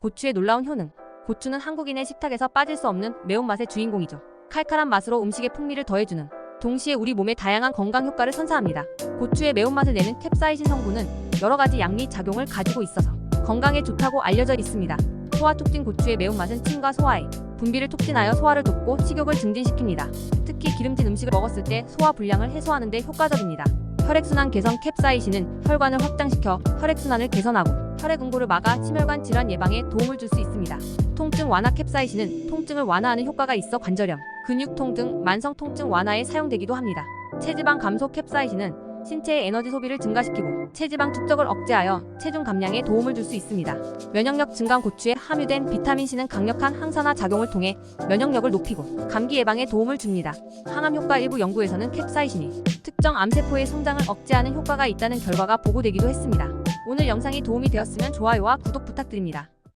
고추의 놀라운 효능. 고추는 한국인의 식탁에서 빠질 수 없는 매운맛의 주인공이죠. 칼칼한 맛으로 음식에 풍미를 더해주는 동시에 우리 몸에 다양한 건강 효과를 선사합니다. 고추의 매운맛을 내는 캡사이신 성분은 여러 가지 양리 작용을 가지고 있어서 건강에 좋다고 알려져 있습니다. 소화 촉진 고추의 매운맛은 침과 소화에 분비를 촉진하여 소화를 돕고 식욕을 증진시킵니다. 특히 기름진 음식을 먹었을 때 소화 불량을 해소하는 데 효과적입니다. 혈액순환 개선 캡사이신은 혈관을 확장시켜 혈액순환을 개선하고 혈액 응고를 막아 심혈관 질환 예방에 도움을 줄 수 있습니다. 통증 완화 캡사이신은 통증을 완화하는 효과가 있어 관절염, 근육통 등 만성 통증 완화에 사용되기도 합니다. 체지방 감소 캡사이신은 신체의 에너지 소비를 증가시키고 체지방 축적을 억제하여 체중 감량에 도움을 줄 수 있습니다. 면역력 증강 고추에 함유된 비타민 C는 강력한 항산화 작용을 통해 면역력을 높이고 감기 예방에 도움을 줍니다. 항암 효과 일부 연구에서는 캡사이신이 특정 암세포의 성장을 억제하는 효과가 있다는 결과가 보고되기도 했습니다. 오늘 영상이 도움이 되었으면 좋아요와 구독 부탁드립니다.